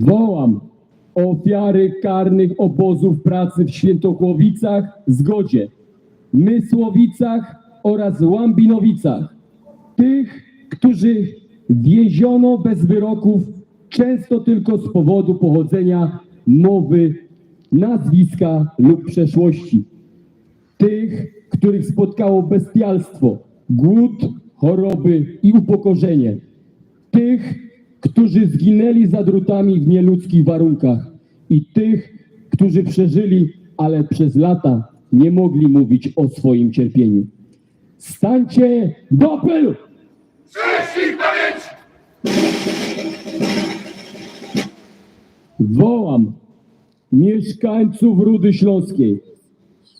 Wołam ofiary karnych obozów pracy w Świętochłowicach, Zgodzie, Mysłowicach oraz Łambinowicach. Tych, którzy więziono bez wyroków, często tylko z powodu pochodzenia, mowy, nazwiska lub przeszłości. Tych, których spotkało bestialstwo, głód, choroby i upokorzenie. Tych, którzy zginęli za drutami w nieludzkich warunkach. I tych, którzy przeżyli, ale przez lata nie mogli mówić o swoim cierpieniu. Stańcie do apelu! Cześć pamięć! Wołam mieszkańców Rudy Śląskiej,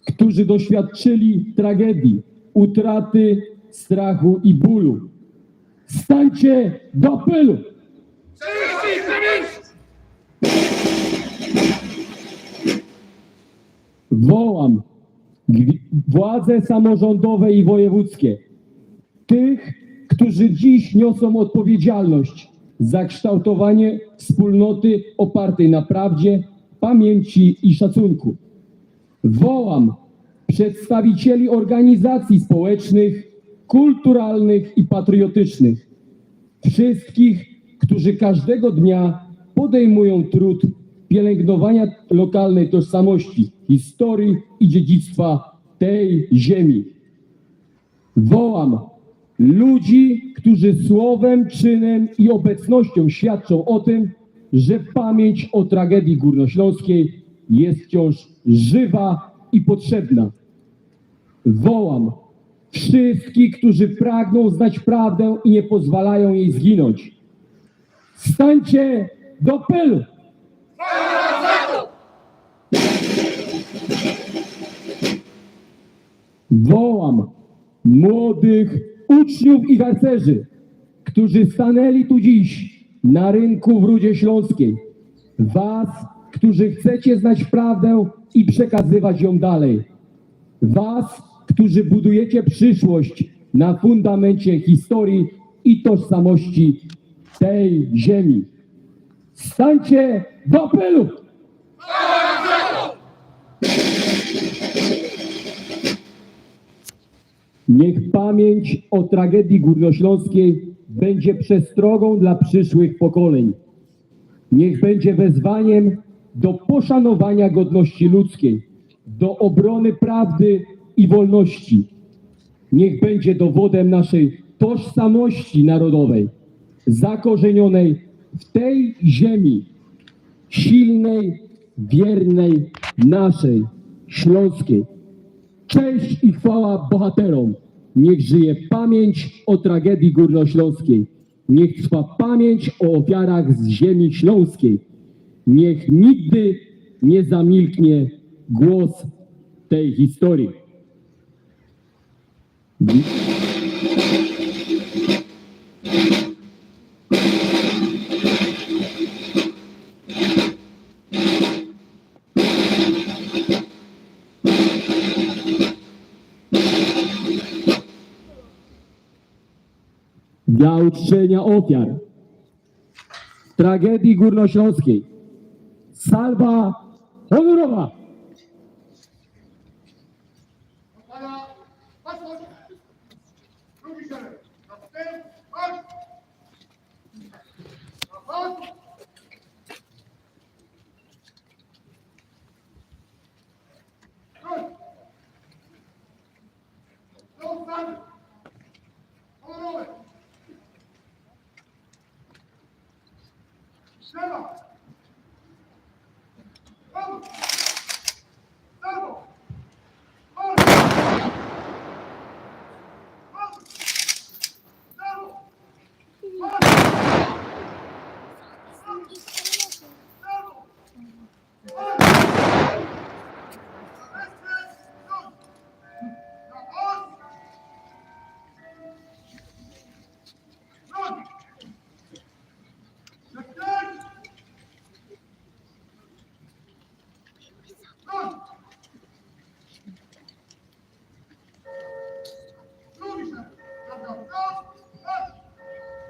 którzy doświadczyli tragedii, utraty, strachu i bólu. Stańcie do apelu! Wołam władze samorządowe i wojewódzkie, tych, którzy dziś niosą odpowiedzialność za kształtowanie wspólnoty opartej na prawdzie, pamięci i szacunku. Wołam przedstawicieli organizacji społecznych, kulturalnych i patriotycznych, wszystkich, którzy każdego dnia podejmują trud pielęgnowania lokalnej tożsamości, historii i dziedzictwa tej ziemi. Wołam ludzi, którzy słowem, czynem i obecnością świadczą o tym, że pamięć o tragedii górnośląskiej jest wciąż żywa i potrzebna. Wołam wszystkich, którzy pragną znać prawdę i nie pozwalają jej zginąć. Stańcie do pelu! Wołam młodych uczniów i harcerzy, którzy stanęli tu dziś na rynku w Rudzie Śląskiej. Was, którzy chcecie znać prawdę i przekazywać ją dalej. Was, którzy budujecie przyszłość na fundamencie historii i tożsamości tej ziemi. Stańcie do apelu! Niech pamięć o tragedii górnośląskiej będzie przestrogą dla przyszłych pokoleń. Niech będzie wezwaniem do poszanowania godności ludzkiej, do obrony prawdy i wolności. Niech będzie dowodem naszej tożsamości narodowej, zakorzenionej w tej ziemi, silnej, wiernej naszej, śląskiej. Cześć i chwała bohaterom. Niech żyje pamięć o tragedii górnośląskiej. Niech trwa pamięć o ofiarach z ziemi śląskiej. Niech nigdy nie zamilknie głos tej historii. Dla uczczenia ofiar tragedii górnośląskiej. Salwa honorowa! Shut up. Good.